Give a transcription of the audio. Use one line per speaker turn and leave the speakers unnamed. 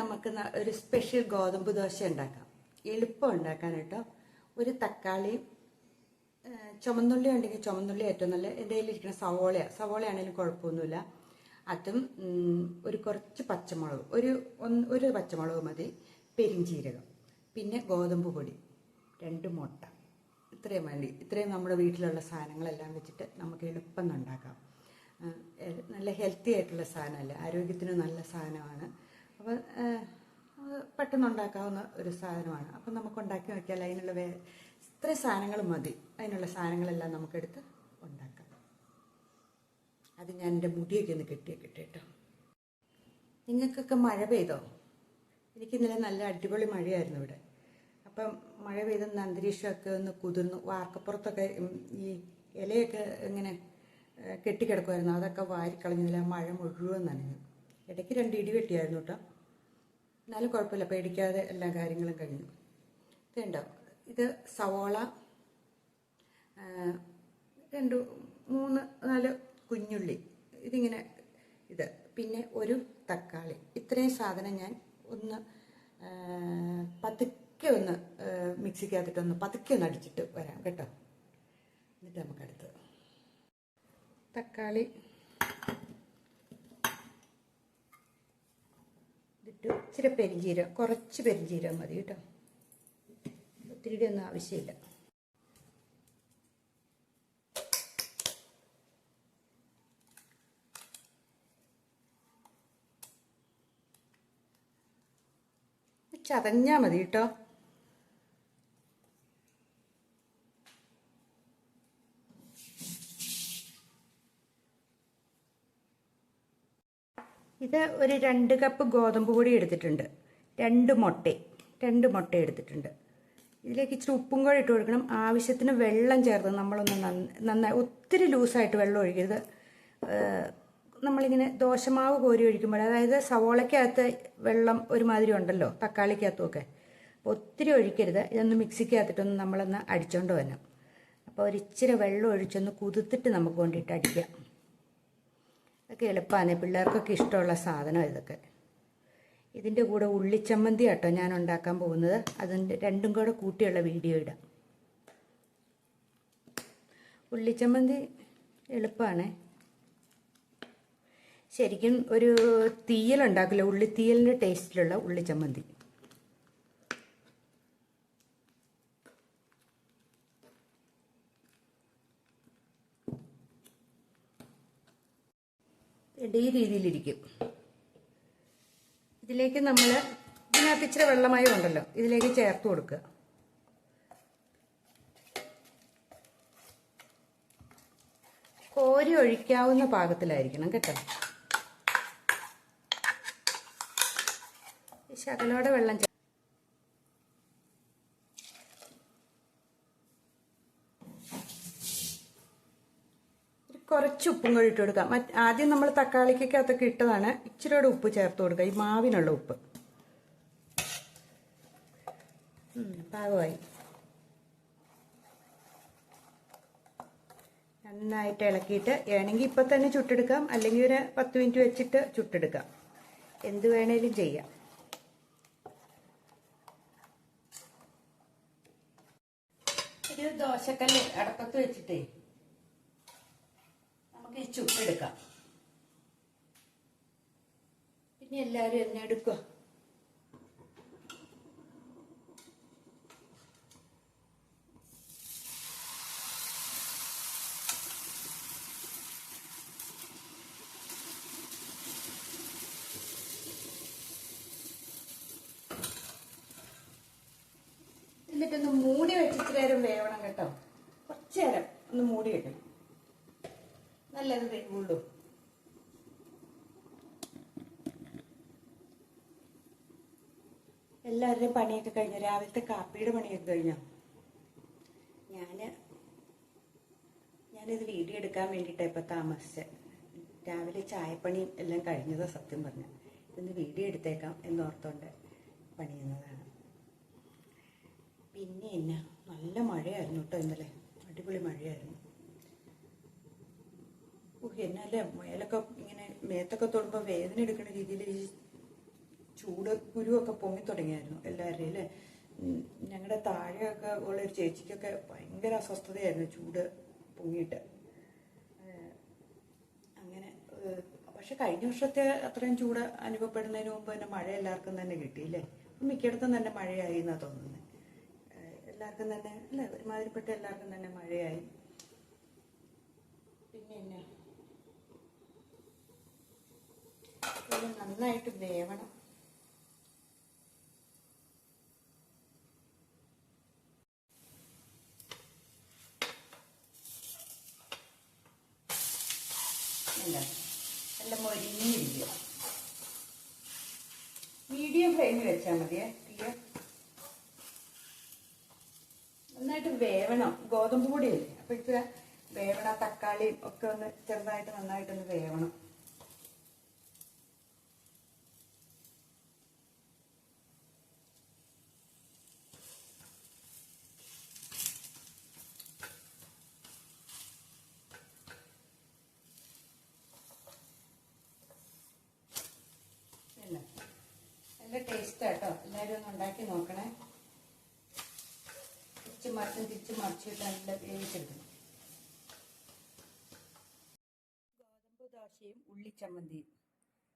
നമുക്ക് ഒരു സ്പെഷ്യൽ ഗോതമ്പ് ദോശ ഉണ്ടാക്കാം. എളുപ്പം ഉണ്ടാക്കാൻ കേട്ടോ. ഒരു തക്കാളിയും ചുമന്നുള്ളി ഉണ്ടെങ്കിൽ ചുമന്നുള്ളി ഏറ്റവും നല്ല എന്റെ കയ്യിലിരിക്കുന്ന സവോളയാണ് സവോളയാണെങ്കിലും കുഴപ്പമൊന്നുമില്ല. അതും ഒരു കുറച്ച് പച്ചമുളക്. ഒരു ഒരു പച്ചമുളക് മതി. പെരിഞ്ചീരകം. പിന്നെ ഗോതമ്പ് പൊടി. രണ്ട് മുട്ട. ഇത്രയും മതി ഇത്രയും നമ്മുടെ വീട്ടിലുള്ള സാധനങ്ങളെല്ലാം വെച്ചിട്ട് നമുക്ക് എളുപ്പം ഉണ്ടാക്കാം. നല്ല ഹെൽത്തി ആയിട്ടുള്ള സാധനമല്ല? ആരോഗ്യത്തിന് നല്ല സാധനമാണ്. അപ്പോൾ അത് പെട്ടെന്ന് ഉണ്ടാക്കാവുന്ന ഒരു സാധനമാണ്. അപ്പം നമുക്ക് ഉണ്ടാക്കി നോക്കിയാൽ അതിനുള്ള വേ ഇത്ര സാധനങ്ങൾ മതി. അതിനുള്ള സാധനങ്ങളെല്ലാം നമുക്കെടുത്ത് ഉണ്ടാക്കാം. അത് ഞാൻ എന്റെ മുടിയൊക്കെ ഒന്ന് കെട്ടിയൊക്കെ കേട്ടോ. നിങ്ങൾക്കൊക്കെ മഴ പെയ്തോ? എനിക്ക് ഇന്നലെ നല്ല അടിപൊളി മഴയായിരുന്നു ഇവിടെ. അപ്പം മഴ പെയ്തെന്ന് അന്തരീക്ഷമൊക്കെ ഒന്ന് കുതിർന്നു. വാർക്കപ്പുറത്തൊക്കെ ഈ ഇലയൊക്കെ ഇങ്ങനെ കെട്ടിക്കിടക്കുമായിരുന്നു അതൊക്കെ വാരിക്കളഞ്ഞതിൽ മഴ മുഴുവൻ നനഞ്ഞു. ഇടയ്ക്ക് രണ്ട് ഇടി വെട്ടിയായിരുന്നു കേട്ടോ എന്നാലും കുഴപ്പമില്ല. പേടിക്കാതെ എല്ലാ കാര്യങ്ങളും കഴിഞ്ഞു. ഇതുണ്ടോ ഇത് സവോള രണ്ട് മൂന്ന് നാല് കുഞ്ഞുള്ളി. ഇതിങ്ങനെ ഇത്. പിന്നെ ഒരു തക്കാളി. ഇത്രയും സാധനം ഞാൻ ഒന്ന് പതുക്കെ ഒന്ന് മിക്സിക്കകത്തിട്ടൊന്ന് പതുക്കെ ഒന്ന് അടിച്ചിട്ട് വരാം. കേട്ടോ? എന്നിട്ട് നമുക്ക് അടുത്തത് തക്കാളി ഇതിട്ട് ഇച്ചിരി പെരിഞ്ചീരം കുറച്ച് പെരിഞ്ചീരം മതി കേട്ടോ. ഒത്തിരി ഒന്നും ആവശ്യമില്ല. ചതഞ്ഞാൽ മതി കേട്ടോ. ഇത് ഒരു രണ്ട് കപ്പ് ഗോതമ്പ് പൊടി എടുത്തിട്ടുണ്ട്. രണ്ട് മുട്ട രണ്ട് മുട്ട എടുത്തിട്ടുണ്ട്. ഇതിലേക്ക് ഇച്ചിരി ഉപ്പും കൂടെ ഇട്ട് കൊടുക്കണം. ആവശ്യത്തിന് വെള്ളം ചേർത്ത് നമ്മളൊന്ന് നന്ന- നന്നായി ഒത്തിരി ലൂസായിട്ട് വെള്ളം ഒഴിക്കരുത്. നമ്മളിങ്ങനെ ദോശമാവ് കോരി ഒഴിക്കുമ്പോൾ അതായത് സവോളയ്ക്കകത്ത് വെള്ളം ഒരുമാതിരി ഉണ്ടല്ലോ തക്കാളിക്കകത്തുമൊക്കെ. അപ്പോൾ ഒത്തിരി ഒഴിക്കരുത്. ഇതൊന്ന് മിക്സിക്കകത്തിട്ടൊന്ന് നമ്മളൊന്ന് അടിച്ചോണ്ട് വരണം. അപ്പോൾ ഒരിച്ചിരി വെള്ളം ഒഴിച്ചൊന്ന് കുതിർത്തിട്ട് നമുക്ക് കൊണ്ടിട്ട് അടിക്കാം. ഇതൊക്കെ എളുപ്പമാണ് പിള്ളേർക്കൊക്കെ ഇഷ്ടമുള്ള സാധനം ഇതൊക്കെ. ഇതിന്റെ കൂടെ ഉള്ളിച്ചമ്മന്തി കേട്ടോ ഞാൻ ഉണ്ടാക്കാൻ പോകുന്നത്. അതിന്റെ രണ്ടും കൂടെ കൂട്ടിയുള്ള വീഡിയോ ഇടാം. ഉള്ളിച്ചമ്മന്തി എളുപ്പമാണ് ശരിക്കും ഒരു തീയലുണ്ടാക്കില്ല ഉള്ളിത്തീയലിന്റെ ടേസ്റ്റിലുള്ള ഉള്ളിച്ചമ്മന്തി. ഈ രീതിയിലിരിക്കും. ഇതിലേക്ക് നമ്മൾ ഇതിനകത്ത് ഇച്ചിരി വെള്ളമയം ഉണ്ടല്ലോ. ഇതിലേക്ക് ചേർത്ത് കൊടുക്കുക. കോരി ഒഴിക്കാവുന്ന പാകത്തിലായിരിക്കണം കേട്ടോ. ശകലോടെ വെള്ളം ചേ- ഒരു കുറച്ച് ഉപ്പും കൂടി ഇട്ട് കൊടുക്കാം ആദ്യം നമ്മൾ തക്കാളിക്കകത്തൊക്കെ ഇട്ടതാണ്. ഇച്ചിരിയോടെ ഉപ്പ് ചേർത്ത് കൊടുക്കുക. ഈ മാവിനുള്ള ഉപ്പ്. പാകമായി. നന്നായിട്ട് ഇളക്കിയിട്ട് വേണമെങ്കിൽ ഇപ്പം തന്നെ ചുട്ടെടുക്കാം. അല്ലെങ്കിൽ ഒരു പത്ത് മിനിറ്റ് വെച്ചിട്ട് ചുട്ടെടുക്കാം. എന്ത് വേണേലും ചെയ്യാം. ഒരു ദോശക്കല്ല് അടപ്പത്ത് വെച്ചിട്ടേ. നമുക്ക് എടുക്കാം. പിന്നെ എല്ലാവരും എന്നെ എടുക്കുക എന്നിട്ടൊന്ന് മൂടി വെച്ചിട്ട് നേരം വേവണം കേട്ടോ. കുറച്ചേരം ഒന്ന് മൂടി വെക്കണം. നല്ലത് വേവുള്ളൂ എല്ലാവരുടെയും പണിയൊക്കെ കഴിഞ്ഞു. രാവിലത്തെ കാപ്പിയുടെ പണിയൊക്കെ കഴിഞ്ഞു. ഞാൻ ഞാനിത് വീഡിയോ എടുക്കാൻ വേണ്ടിയിട്ടാണ് ഇപ്പം താമസിച്ചത് രാവിലെ ചായപ്പണിയും എല്ലാം കഴിഞ്ഞതാ സത്യം പറഞ്ഞു. ഇന്ന് വീഡിയോ എടുത്തേക്കാം എന്നോർത്തോണ്ട് പണിയുന്നതാണ്. പിന്നെ എന്നാ? നല്ല മഴയായിരുന്നു കേട്ടോ ഇന്നലെ. അടിപൊളി മഴയായിരുന്നു. എന്നല്ലേ മേലൊക്കെ ഇങ്ങനെ മേത്തൊക്കെ തൊടുമ്പോൾ വേദന എടുക്കുന്ന രീതിയിൽ ഈ ചൂട് കുരുവൊക്കെ പൊങ്ങി തുടങ്ങിയായിരുന്നു എല്ലാവരുടെയും അല്ലേ? ഞങ്ങളുടെ താഴെയൊക്കെ ഉള്ള ഒരു ചേച്ചിക്കൊക്കെ ഭയങ്കര അസ്വസ്ഥതയായിരുന്നു ചൂട് പൊങ്ങിയിട്ട്. അങ്ങനെ പക്ഷെ കഴിഞ്ഞ വർഷത്തെ അത്രയും ചൂട് അനുഭവപ്പെടുന്നതിന് മുമ്പ് തന്നെ മഴ എല്ലാവർക്കും തന്നെ കിട്ടിയില്ലേ മിക്കയിടത്തും തന്നെ മഴയായി എന്നാണ് തോന്നുന്നത് എല്ലാവർക്കും തന്നെ അല്ലേ? ഒരുമാതിരിപ്പെട്ട എല്ലാവർക്കും തന്നെ മഴയായി. പിന്നെ എന്നാ ഇത് നന്നായിട്ട് വേവണം. നല്ല മൊരിഞ്ഞിരിക്കുക മീഡിയം ഫ്ലെയിമിൽ വെച്ചാൽ മതിയേ തീയ. നന്നായിട്ട് വേവണം. ഗോതമ്പ് പൊടിയല്ലേ അപ്പൊ ഇച്ചിരി വേവണം. തക്കാളിയും ഒക്കെ ഒന്ന് ചെറുതായിട്ട് നന്നായിട്ടൊന്ന് വേവണം. ടേസ്റ്റ് കേട്ടോ എല്ലാവരും ഒന്ന് ഉണ്ടാക്കി നോക്കണേ. തിരിച്ചു മറിച്ചും തിരിച്ചു മറിച്ചിട്ട് നല്ല വേവിച്ചെടുക്കണം. ഗോതമ്പ് ദോശയും ഉള്ളിച്ചമ്മന്തിയും.